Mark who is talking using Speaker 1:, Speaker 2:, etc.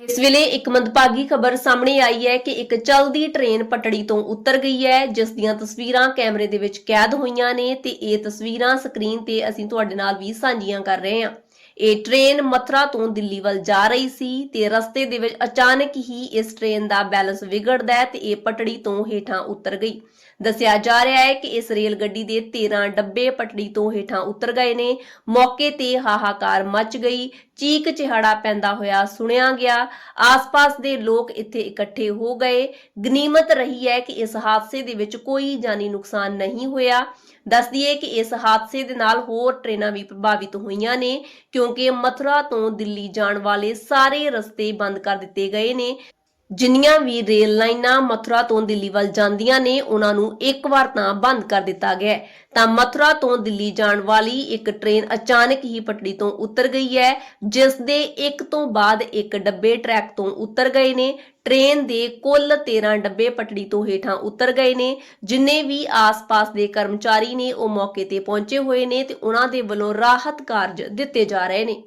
Speaker 1: ਇਸ ਵੇਲੇ ਇੱਕ ਮੰਦਭਾਗੀ ਖਬਰ ਸਾਹਮਣੇ ਆਈ ਹੈ ਕਿ ਇੱਕ ਚਲਦੀ ਟ੍ਰੇਨ ਪਟੜੀ ਤੋਂ ਉਤਰ ਗਈ ਹੈ, ਜਿਸ ਦੀਆਂ ਤਸਵੀਰਾਂ ਕੈਮਰੇ ਦੇ ਵਿੱਚ ਕੈਦ ਹੋਈਆਂ ਨੇ ਤੇ ਇਹ ਤਸਵੀਰਾਂ ਸਕਰੀਨ ਤੇ ਅਸੀਂ ਤੁਹਾਡੇ ਨਾਲ ਵੀ ਸਾਂਝੀਆਂ ਕਰ ਰਹੇ ਹਾਂ। ਇਹ ਟ੍ਰੇਨ ਮਥੁਰਾ ਤੋਂ ਦਿੱਲੀ ਵੱਲ ਜਾ ਰਹੀ ਸੀ ਤੇ ਰਸਤੇ ਦੇ ਵਿੱਚ ਅਚਾਨਕ ਹੀ ਇਸ ਟ੍ਰੇਨ ਦਾ ਬੈਲੈਂਸ ਵਿਗੜਦਾ ਹੈ ਤੇ ਇਹ ਪਟੜੀ ਤੋਂ ਹੇਠਾਂ ਉਤਰ ਗਈ। ਦੱਸਿਆ ਜਾ ਰਿਹਾ ਹੈ ਕਿ ਇਸ ਰੇਲ ਗੱਡੀ ਦੇ 13 ਡੱਬੇ ਪਟੜੀ ਤੋਂ ਹੇਠਾਂ ਉਤਰ ਗਏ ਨੇ। ਮੌਕੇ ਤੇ ਹਾਹਾਕਾਰ ਮਚ ਗਈ। ਚੀਕ ਚਿਹਾੜਾ ਪੈਂਦਾ ਹੋਇਆ ਸੁਣਿਆ ਗਿਆ। ਆਸ-ਪਾਸ ਦੇ ਲੋਕ ਇੱਥੇ ਇਕੱਠੇ ਹੋ ਗਏ। ਗਨੀਮਤ ਰਹੀ ਹੈ ਕਿ ਇਸ ਹਾਦਸੇ ਦੇ ਵਿੱਚ ਕੋਈ ਜਾਨੀ ਨੁਕਸਾਨ ਨਹੀਂ ਹੋਇਆ। ਦੱਸ ਦਈਏ ਕਿ ਇਸ ਹਾਦਸੇ ਦੇ ਨਾਲ ਹੋਰ ਟ੍ਰੇਨਾਂ ਵੀ ਪ੍ਰਭਾਵਿਤ ਹੋਈਆਂ ਨੇ। ਕਿਉਂਕਿ ਮਥੁਰਾ ਤੋਂ ਦਿੱਲੀ ਜਾਣ ਵਾਲੇ ਸਾਰੇ ਰਸਤੇ ਬੰਦ ਕਰ ਦਿੱਤੇ ਗਏ ਨੇ। ਜਿੰਨੀਆਂ ਵੀ ਰੇਲ ਲਾਈਨਾਂ ਮਥੁਰਾ ਤੋਂ ਦਿੱਲੀ ਵੱਲ ਜਾਂਦੀਆਂ ਨੇ, ਉਹਨਾਂ ਨੂੰ ਇੱਕ ਵਾਰ ਤਾਂ ਬੰਦ ਕਰ ਦਿੱਤਾ ਗਿਆ ਤਾਂ ਮਥੁਰਾ ਤੋਂ ਦਿੱਲੀ ਜਾਣ ਵਾਲੀ ਇੱਕ ਟ੍ਰੇਨ ਅਚਾਨਕ ਹੀ ਪਟੜੀ ਤੋਂ ਉਤਰ ਗਈ ਹੈ, ਜਿਸ ਦੇ ਇੱਕ ਤੋਂ ਬਾਅਦ ਇੱਕ ਡੱਬੇ ਟਰੈਕ ਤੋਂ ਉਤਰ ਗਏ ਨੇ। ਟ੍ਰੇਨ ਦੇ ਕੁੱਲ 13 ਡੱਬੇ ਪਟੜੀ ਤੋਂ ਹੇਠਾਂ ਉਤਰ ਗਏ ਨੇ। ਜਿੰਨੇ ਵੀ ਆਸ-ਪਾਸ ਦੇ ਕਰਮਚਾਰੀ ਨੇ, ਉਹ ਮੌਕੇ ਤੇ ਪਹੁੰਚੇ ਹੋਏ ਨੇ ਤੇ ਉਹਨਾਂ ਦੇ ਵੱਲੋਂ ਰਾਹਤ ਕਾਰਜ ਦਿੱਤੇ ਜਾ ਰਹੇ ਨੇ।